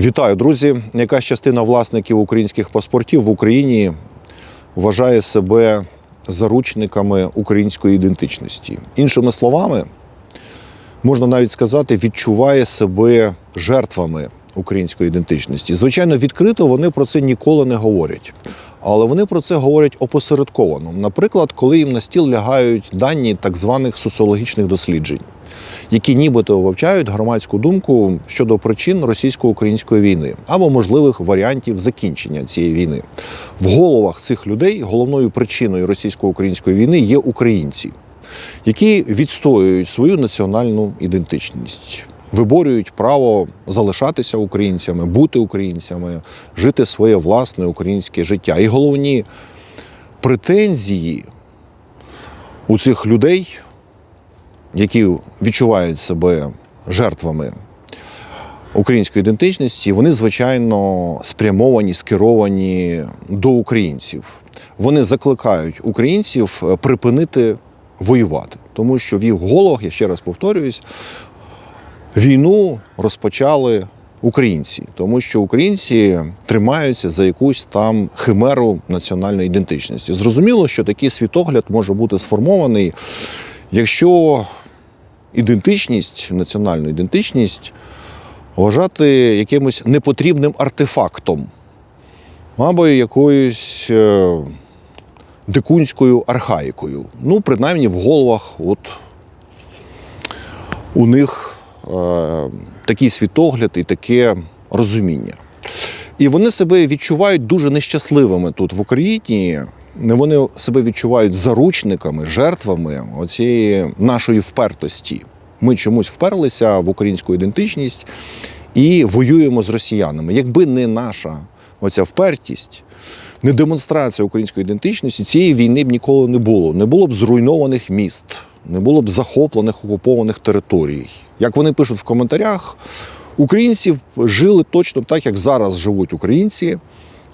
Вітаю, друзі! Якась частина власників українських паспортів в Україні вважає себе заручниками української ідентичності. Іншими словами, можна навіть сказати, відчуває себе жертвами української ідентичності. Звичайно, відкрито вони про це ніколи не говорять. Але вони про це говорять опосередковано. Наприклад, коли їм на стіл лягають дані так званих соціологічних досліджень, які нібито вивчають громадську думку щодо причин російсько-української війни або можливих варіантів закінчення цієї війни. В головах цих людей головною причиною російсько-української війни є українці, які відстоюють свою національну ідентичність. Виборюють право залишатися українцями, бути українцями, жити своє власне українське життя. І головні претензії у цих людей, які відчувають себе жертвами української ідентичності, вони, звичайно, спрямовані, скеровані до українців. Вони закликають українців припинити воювати, тому що в їх головах, я ще раз повторююсь, війну розпочали українці, тому що українці тримаються за якусь там химеру національної ідентичності. Зрозуміло, що такий світогляд може бути сформований, якщо ідентичність, національну ідентичність вважати якимось непотрібним артефактом або якоюсь е, дикунською архаїкою. Ну, принаймні в головах, от у них такий світогляд і таке розуміння. І вони себе відчувають дуже нещасливими тут в Україні. Вони себе відчувають заручниками, жертвами оцієї нашої впертості. Ми чомусь вперлися в українську ідентичність і воюємо з росіянами. Якби не наша оця впертість, не демонстрація української ідентичності, цієї війни б ніколи не було. Не було б зруйнованих міст, не було б захоплених окупованих територій. Як вони пишуть в коментарях, українці жили точно так, як зараз живуть українці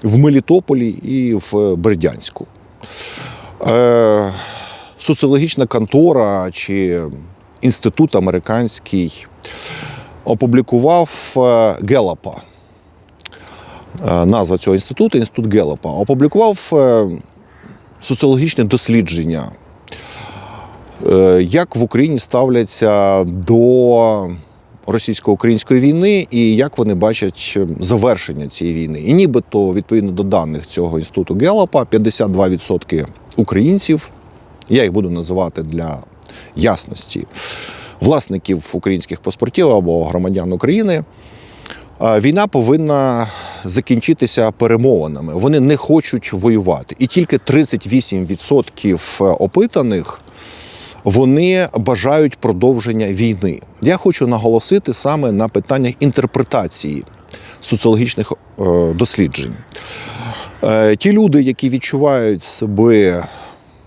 в Мелітополі і в Бердянську. Е, соціологічна контора чи інститут американський опублікував е, Гелапа. Е, Назва цього інституту інститут Гелапа. Опублікував е, соціологічне дослідження, як в Україні ставляться до російсько-української війни і як вони бачать завершення цієї війни. І нібито, відповідно до даних цього інституту Гелапа, 52% українців, я їх буду називати для ясності, власників українських паспортів або громадян України. Війна повинна закінчитися перемовинами. Вони не хочуть воювати. І тільки 38% опитаних вони бажають продовження війни. Я хочу наголосити саме на питаннях інтерпретації соціологічних е, досліджень. Е, Ті люди, які відчувають себе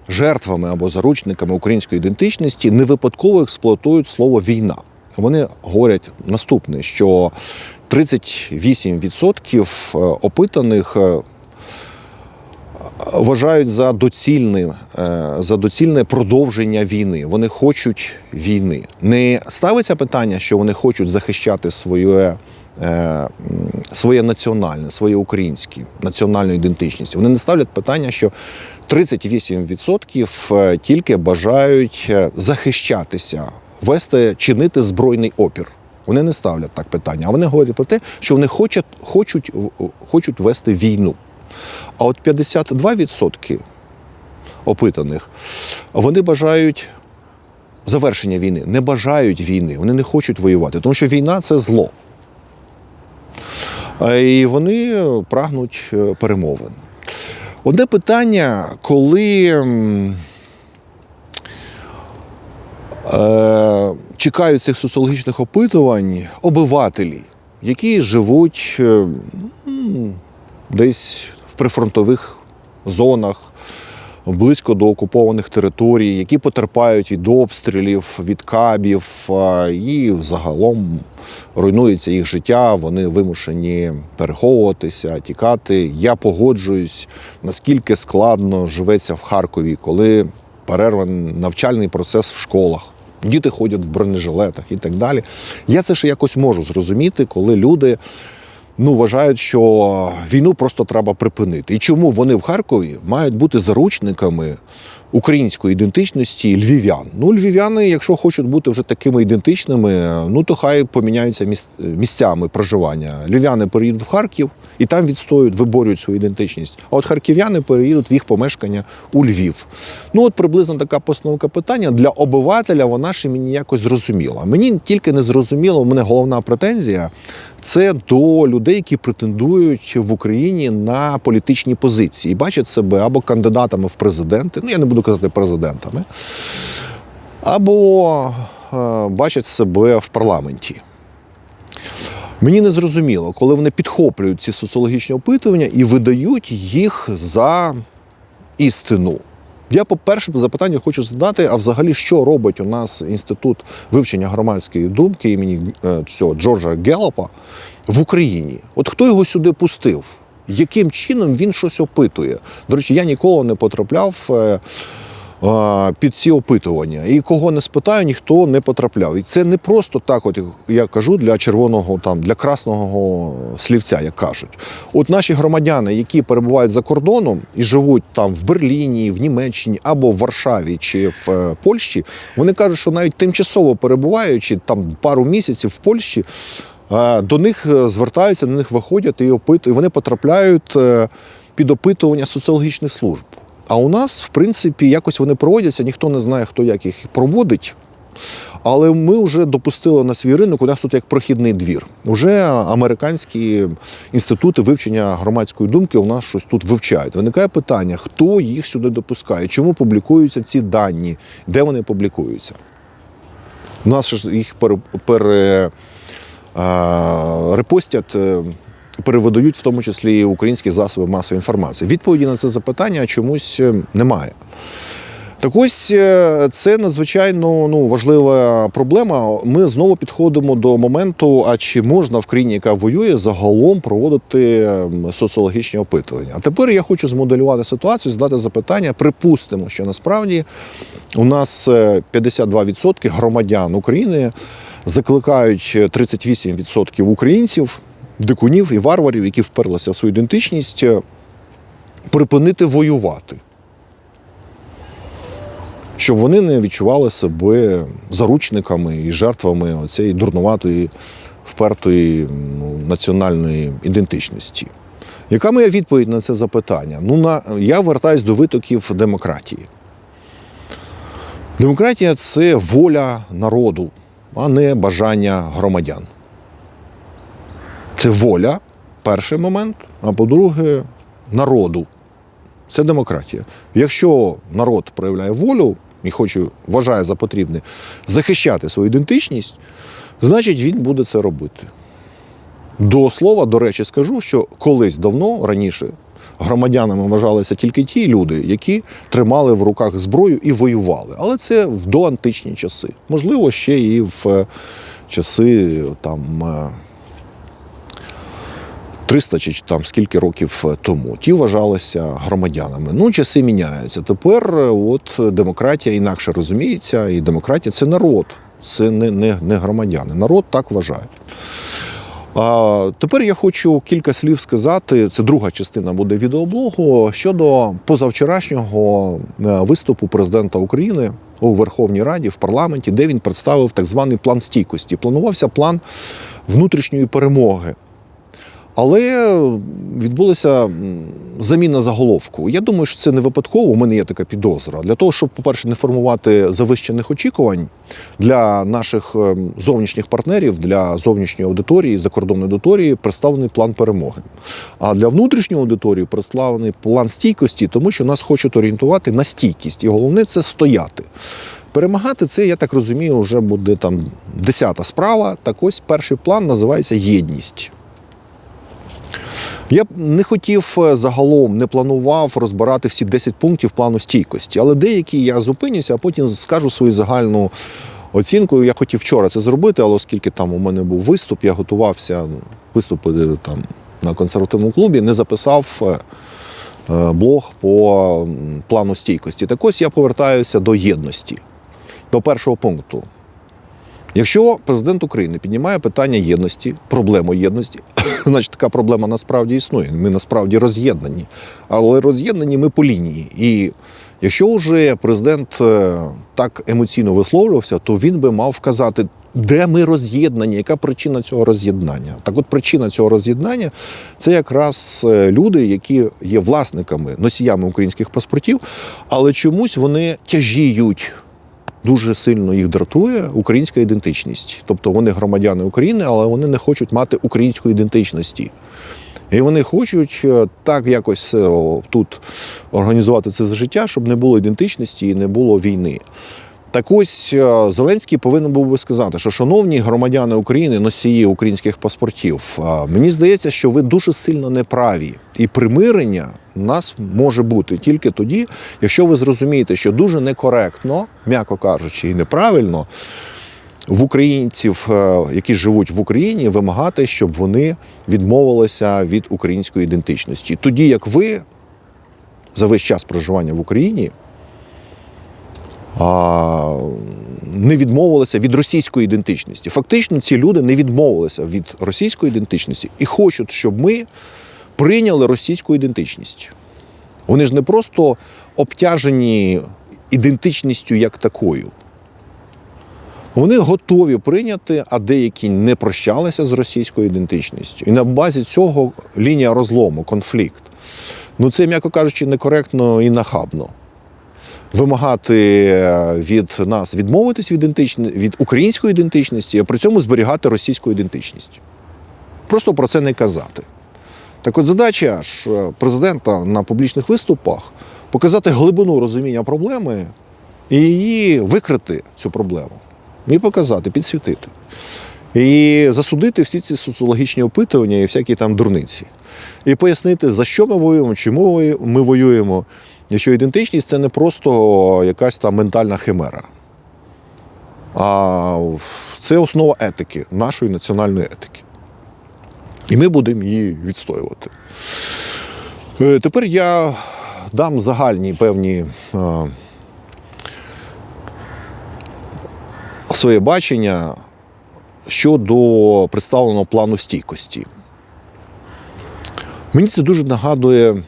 жертвами або заручниками української ідентичності, не випадково експлуатують слово війна. Вони говорять наступне: що 38% опитаних е, вважають за доцільне, е, за доцільне продовження війни. Вони хочуть війни. Не ставиться питання, що вони хочуть захищати своє. е, Своє національне, своє українське, національну ідентичність. Вони не ставлять питання, що 38% е, тільки бажають захищатися, вести, чинити збройний опір. Вони не ставлять так питання, а вони говорять про те, що вони хочуть, хочуть, хочуть вести війну. А от 52% опитаних вони бажають завершення війни, не бажають війни, вони не хочуть воювати, тому що війна це зло. І вони прагнуть е, перемовин. Одне питання, коли е, чекають цих соціологічних опитувань обивателі, які живуть е, десь прифронтових зонах, близько до окупованих територій, які потерпають від обстрілів, від кабів, і загалом руйнується їх життя. Вони вимушені переховуватися, тікати. Я погоджуюсь, наскільки складно живеться в Харкові, коли перерваний навчальний процес в школах. Діти ходять в бронежилетах і так далі. Я це ще якось можу зрозуміти, коли люди ну, вважають, що війну просто треба припинити. І чому вони в Харкові мають бути заручниками української ідентичності львів'ян? Ну, львів'яни, якщо хочуть бути вже такими ідентичними, ну то хай поміняються місцями проживання. Львів'яни переїдуть в Харків і там відстоюють, виборюють свою ідентичність. А от харків'яни переїдуть в їх помешкання у Львів. Ну, от приблизно така постановка питання для обивателя вона ще мені якось зрозуміла. Мені тільки не зрозуміло, у мене головна претензія це до людей, які претендують в Україні на політичні позиції, бачать себе або кандидатами в президенти, ну я не буду казати президентами, або е, бачать себе в парламенті. Мені не зрозуміло, коли вони підхоплюють ці соціологічні опитування і видають їх за істину. Я, по-перше, запитання хочу задати: а взагалі, що робить у нас інститут вивчення громадської думки імені е, цього Джорджа Геллопа в Україні? От хто його сюди пустив? Яким чином він щось опитує? До речі, я ніколи не потрапляв е, під ці опитування. І кого не спитаю, ніхто не потрапляв. І це не просто так, от я кажу, для червоного там для красного слівця, як кажуть. От наші громадяни, які перебувають за кордоном і живуть там в Берліні, в Німеччині або в Варшаві чи в е, Польщі, вони кажуть, що навіть тимчасово перебуваючи там пару місяців в Польщі. Е, До них е, звертаються, до них виходять і опитують. Вони потрапляють е, під опитування соціологічних служб. А у нас, в принципі, якось вони проводяться, ніхто не знає, хто як їх проводить. Але ми вже допустили на свій ринок, у нас тут як прохідний двір. Уже американські інститути вивчення громадської думки у нас щось тут вивчають. Виникає питання, хто їх сюди допускає, чому публікуються ці дані, де вони публікуються. У нас ж їх пере, репостять, е, перевидають в тому числі і українські засоби масової інформації. Відповіді на це запитання чомусь е, немає. Так ось е, це надзвичайно ну, важлива проблема. Ми знову підходимо до моменту, а чи можна в країні, яка воює, загалом проводити ем, соціологічні опитування. А тепер я хочу змоделювати ситуацію, задати запитання. Припустимо, що насправді у нас е, 52% громадян України закликають 38% українців, дикунів і варварів, які вперлися в свою ідентичність, е, припинити воювати щоб вони не відчували себе заручниками і жертвами цієї дурнуватої, впертої національної ідентичності. Яка моя відповідь на це запитання? Ну, на, я вертаюсь до витоків демократії. Демократія це воля народу, а не бажання громадян. Це воля, перший момент, а по-друге, народу. Це демократія. Якщо народ проявляє волю і хоче, вважає за потрібне захищати свою ідентичність, значить він буде це робити. До слова, до речі, скажу, що колись давно раніше громадянами вважалися тільки ті люди, які тримали в руках зброю і воювали. Але це в доантичні часи. Можливо, ще і в е, часи там. е, 300 чи там скільки років тому. Ті вважалися громадянами. Ну, часи міняються. Тепер е, от демократія інакше розуміється, і демократія це народ, це не, не, не громадяни. Народ так вважає. Тепер я хочу кілька слів сказати. Це друга частина буде відеоблогу щодо позавчорашнього е, виступу президента України у Верховній Раді в парламенті, де він представив так званий план стійкості. Планувався план внутрішньої перемоги. Але відбулася заміна заголовку. Я думаю, що це не випадково. У мене є така підозра. Для того, щоб, по-перше, не формувати завищених очікувань для наших ем, зовнішніх партнерів, для зовнішньої аудиторії, закордонної аудиторії, представлений план перемоги. А для внутрішньої аудиторії представлений план стійкості, тому що нас хочуть орієнтувати на стійкість. І головне це стояти. Перемагати це, я так розумію, вже буде там десята справа. Так ось перший план називається єдність. Я б не хотів е, загалом, не планував розбирати всі 10 пунктів плану стійкості, але деякі я зупинюся, а потім скажу свою загальну оцінку. Я хотів вчора це зробити, але оскільки там у мене був виступ, я готувався ну, виступити там на консервативному клубі, не записав е, е, блог по плану стійкості. Так ось я повертаюся до єдності, до першого пункту. Якщо президент України піднімає питання єдності, проблему єдності, значить така проблема насправді існує. Ми насправді роз'єднані. Але роз'єднані ми по лінії. І якщо вже президент е, так емоційно висловлювався, то він би мав вказати, де ми роз'єднані, яка причина цього роз'єднання. Так от причина цього роз'єднання це якраз е, люди, які є власниками, носіями українських паспортів, але чомусь вони тяжіють дуже сильно їх дратує українська ідентичність. Тобто вони громадяни України, але вони не хочуть мати української ідентичності. І вони хочуть е, так якось все тут організувати це життя, щоб не було ідентичності і не було війни. Так ось е, Зеленський повинен був би сказати, що шановні громадяни України, носії українських паспортів, е, мені здається, що ви дуже сильно неправі. І примирення нас може бути тільки тоді, якщо ви зрозумієте, що дуже некоректно, м'яко кажучи, і неправильно в українців, е, які живуть в Україні, вимагати, щоб вони відмовилися від української ідентичності. Тоді як ви за весь час проживання в Україні не відмовилися від російської ідентичності. Фактично, ці люди не відмовилися від російської ідентичності і хочуть, щоб ми прийняли російську ідентичність. Вони ж не просто обтяжені ідентичністю як такою. Вони готові прийняти, а деякі не прощалися з російською ідентичністю. І на базі цього лінія розлому, конфлікт. Ну це, м'яко кажучи, некоректно і нахабно. Вимагати від нас відмовитись від, ідентичні- від української ідентичності, а при цьому зберігати російську ідентичність. Просто про це не казати. Так от задача ж е, президента на публічних виступах показати глибину розуміння проблеми і її викрити, цю проблему. І показати, підсвітити. І засудити всі ці соціологічні опитування і всякі там дурниці. І пояснити, за що ми воюємо, чому ми воюємо. Що ідентичність це не просто якась там ментальна химера. А це основа етики, нашої національної етики. І ми будемо її відстоювати. Е, Тепер я дам загальні певні е, своє бачення щодо представленого плану стійкості. Мені це дуже нагадує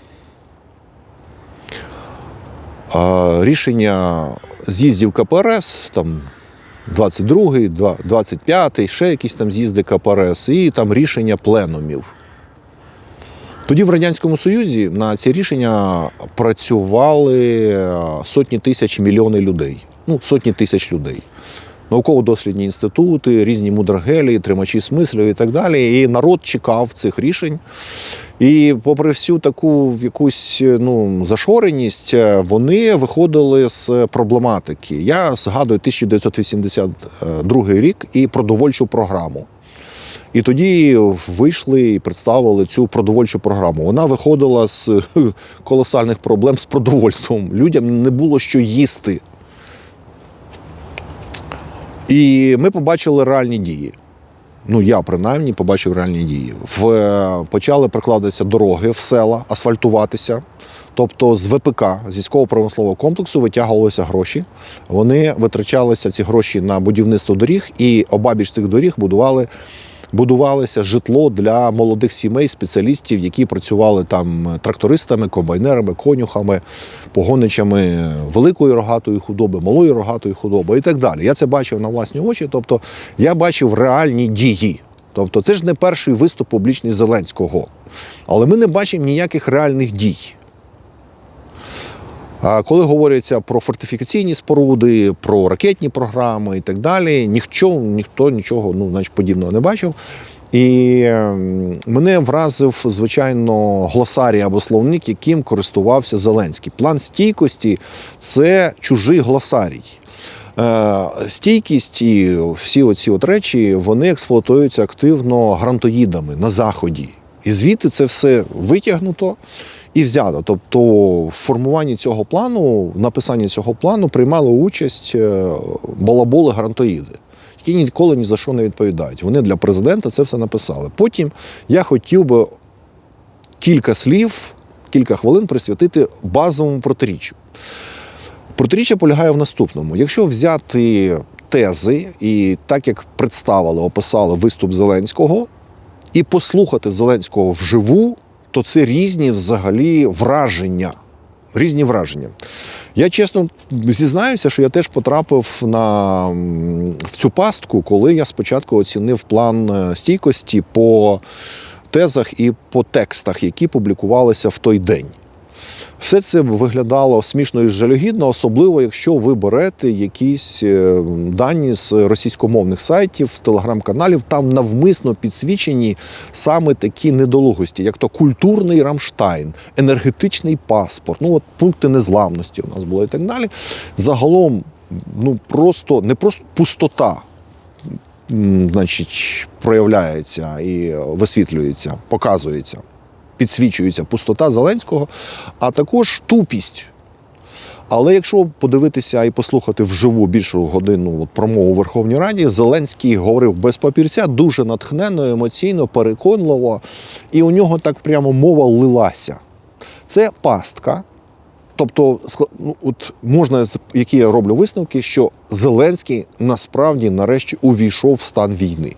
е, рішення з'їздів КПРС, там 22-й, 25-й, ще якісь там з'їзди КПРС, і там рішення пленумів. Тоді в Радянському Союзі на ці рішення працювали сотні тисяч мільйони людей. Ну, сотні тисяч людей. Науково-дослідні інститути, різні мудрагелі, тримачі смислів і так далі. І народ чекав цих рішень. І попри всю таку якусь ну, зашореність, е, вони виходили з проблематики. Я згадую 1982 рік і продовольчу програму. І тоді вийшли і представили цю продовольчу програму. Вона виходила з колосальних проблем з продовольством. Людям не було що їсти. І ми побачили реальні дії. Ну, я принаймні побачив реальні дії. В, е, почали прокладатися дороги в села, асфальтуватися. Тобто з ВПК, з військово-промислового комплексу, витягувалися гроші. Вони витрачалися ці гроші на будівництво доріг, і обабіч цих доріг будували, будувалося житло для молодих сімей, спеціалістів, які працювали там трактористами, комбайнерами, конюхами, погоничами великої рогатої худоби, малої рогатої худоби і так далі. Я це бачив на власні очі. Тобто я бачив реальні дії. Тобто, це ж не перший виступ публічний Зеленського. Але ми не бачимо ніяких реальних дій. Коли говориться про фортифікаційні споруди, про ракетні програми і так далі, ніхто, ніхто нічого ну, значить, подібного не бачив. І ем, мене вразив, звичайно, глосарій або словник, яким користувався Зеленський. План стійкості це чужий глосарій. Е, Стійкість і всі оці от речі вони експлуатуються активно грантоїдами на заході. І звідти це все витягнуто і взято. Тобто в формуванні цього плану, в написанні цього плану приймали участь е, балаболи грантоїди, які ніколи ні за що не відповідають. Вони для президента це все написали. Потім я хотів би кілька слів, кілька хвилин присвятити базовому протиріччю. Протиріччя полягає в наступному: якщо взяти тези, і так як представили, описали виступ Зеленського, і послухати Зеленського вживу, то це різні взагалі враження. Різні враження. Я чесно зізнаюся, що я теж потрапив на, в цю пастку, коли я спочатку оцінив план е, стійкості по тезах і по текстах, які публікувалися в той день. Все це виглядало смішно і жалюгідно, особливо якщо ви берете якісь е, дані з російськомовних сайтів, з телеграм-каналів, там навмисно підсвічені саме такі недолугості, як то культурний Рамштайн, енергетичний паспорт, ну от пункти незламності у нас було і так далі. Загалом, ну просто не просто пустота. Значить, проявляється і висвітлюється, показується підсвічується пустота Зеленського, а також тупість. Але якщо подивитися і послухати вживу більшу годину промову у Верховній Раді, Зеленський говорив без папірця дуже натхненно, емоційно, переконливо, і у нього так прямо мова лилася. Це пастка. Тобто, ну, от можна, які я роблю висновки, що Зеленський насправді нарешті увійшов в стан війни.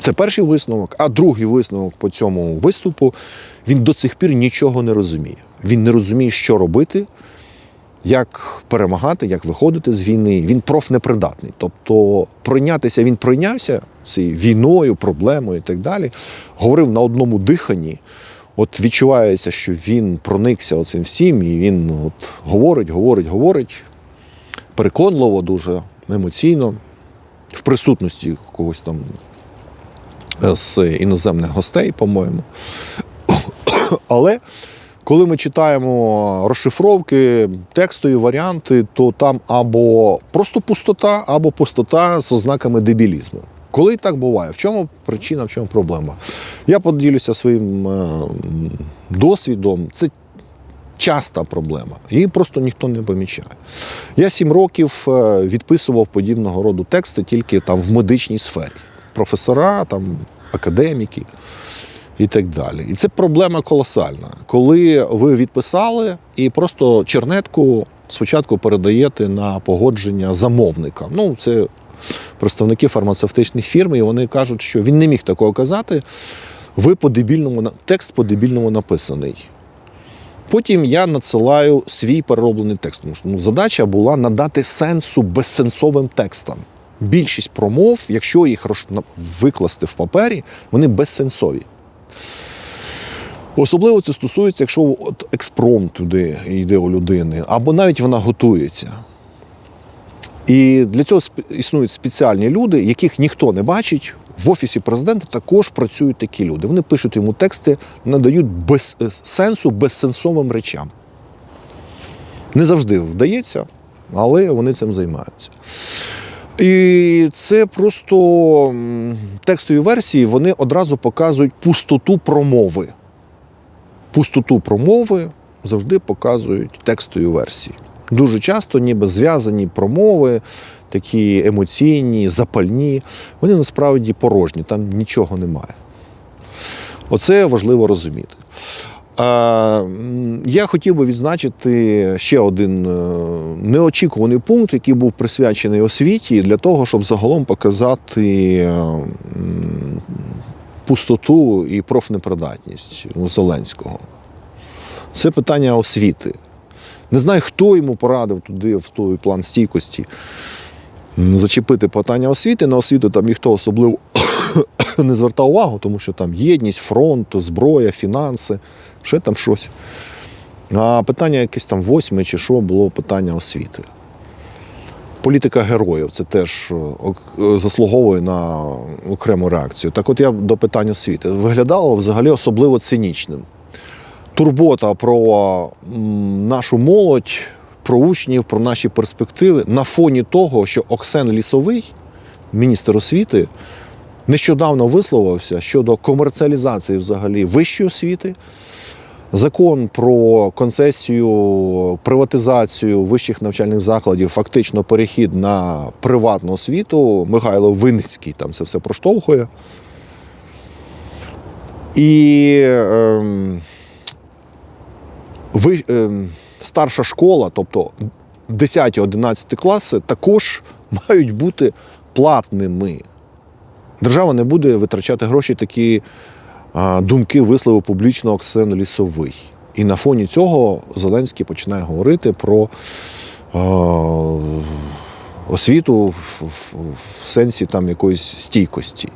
Це перший висновок. А другий висновок по цьому виступу він до цих пір нічого не розуміє. Він не розуміє, що робити, як перемагати, як виходити з війни. Він профнепридатний. Тобто пройнятися він пройнявся цією війною, проблемою і так далі. Говорив на одному диханні. От відчувається, що він проникся оцим всім, і він от, говорить, говорить, говорить переконливо, дуже емоційно, в присутності когось там з іноземних гостей, по-моєму. Але коли ми читаємо розшифровки, текстові варіанти, то там або просто пустота, або пустота з ознаками дебілізму. Коли так буває, в чому причина, в чому проблема? Я поділюся своїм е, досвідом. Це часта проблема. Її просто ніхто не помічає. Я сім років е, відписував подібного роду тексти тільки там в медичній сфері. Професора, там, академіки і так далі. І це проблема колосальна. Коли ви відписали і просто чернетку спочатку передаєте на погодження замовника. Ну, це представники фармацевтичних фірм, і вони кажуть, що він не міг такого казати. Ви по-дебільному текст по-дебільному написаний. Потім я надсилаю свій перероблений текст. Тому що ну, задача була надати сенсу безсенсовим текстам. Більшість промов, якщо їх викласти в папері, вони безсенсові. Особливо це стосується, якщо от експромт туди йде у людини, або навіть вона готується. І для цього існують спеціальні люди, яких ніхто не бачить. В офісі президента також працюють такі люди. Вони пишуть йому тексти, надають без е, сенсу безсенсовим речам. Не завжди вдається, але вони цим займаються. І це просто текстові версії вони одразу показують пустоту промови. Пустоту промови завжди показують текстові версії. Дуже часто, ніби зв'язані промови, такі емоційні, запальні, вони насправді порожні, там нічого немає. Оце важливо розуміти. Я хотів би відзначити ще один е, неочікуваний пункт, який був присвячений освіті, для того, щоб загалом показати е, пустоту і профнепридатність Зеленського. Це питання освіти. Не знаю, хто йому порадив туди, в той план стійкості, зачепити питання освіти. На освіту там ніхто особливо не звертав увагу, тому що там єдність, фронт, зброя, фінанси, ще там щось. А питання якесь там восьме чи що було питання освіти. Політика героїв це теж е, е, заслуговує на окрему реакцію. Так от я до питань освіти. Виглядало взагалі особливо цинічним. Турбота про нашу молодь, про учнів, про наші перспективи на фоні того, що Оксен Лісовий, міністр освіти, нещодавно висловився щодо комерціалізації взагалі вищої освіти. Закон про концесію, приватизацію вищих навчальних закладів, фактично перехід на приватну освіту. Михайло Винницький там це все проштовхує. І ем, ви, ем, старша школа, тобто 10-11 класи, також мають бути платними. Держава не буде витрачати гроші, такі думки висловив публічно Оксен Лісовий. І на фоні цього Зеленський починає говорити про освіту в сенсі там якоїсь стійкості.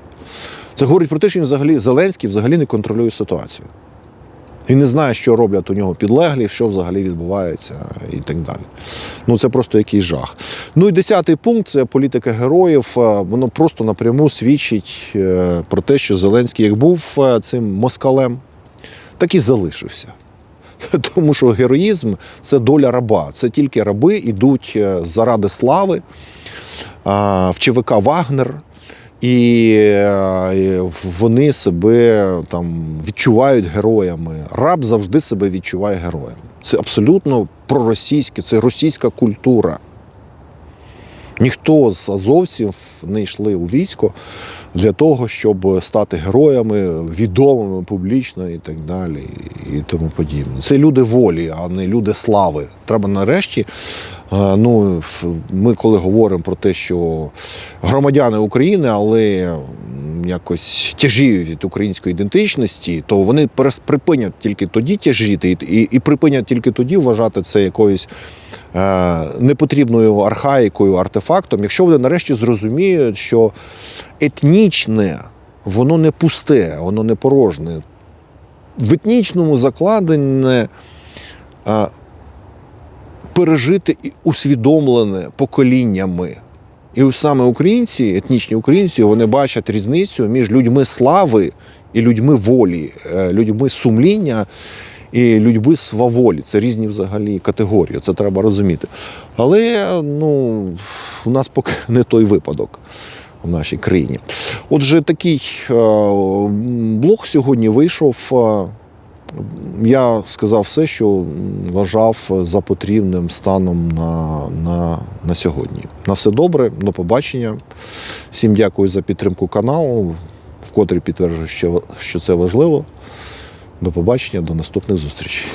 Це говорить про те, що він взагалі Зеленський взагалі не контролює ситуацію. Він не знає, що роблять у нього підлеглі, що взагалі відбувається і так далі. Ну це просто якийсь жах. Ну і десятий пункт це політика героїв. Е, Воно просто напряму свідчить е, про те, що Зеленський як був е, цим москалем, так і залишився. Тому що героїзм це доля раба. Це тільки раби йдуть заради слави в ЧВК Вагнер. І е, вони себе там відчувають героями. Раб завжди себе відчуває героєм. Це абсолютно проросійське, це російська культура. Ніхто з азовців не йшли у військо для того, щоб стати героями, відомими публічно і так далі, і тому подібне. Це люди волі, а не люди слави. Треба нарешті. Е, Ну, ми коли говоримо про те, що громадяни України, але якось тяжіють від української ідентичності, то вони припинять тільки тоді тяжіти і, і, припинять тільки тоді вважати це якоюсь е, непотрібною архаїкою, артефактом, якщо вони нарешті зрозуміють, що етнічне, воно не пусте, воно не порожне. В етнічному закладене е, пережити і усвідомлене поколіннями. І саме українці, етнічні українці, вони бачать різницю між людьми слави і людьми волі, е, людьми сумління і людьми сваволі. Це різні взагалі категорії, це треба розуміти. Але ну, у нас поки не той випадок в нашій країні. Отже, такий е, блог сьогодні вийшов. Я сказав все, що вважав за потрібним станом на, на, на сьогодні. На все добре, до побачення. Всім дякую за підтримку каналу. Вкотре підтверджую, що це важливо. До побачення, до наступних зустрічей.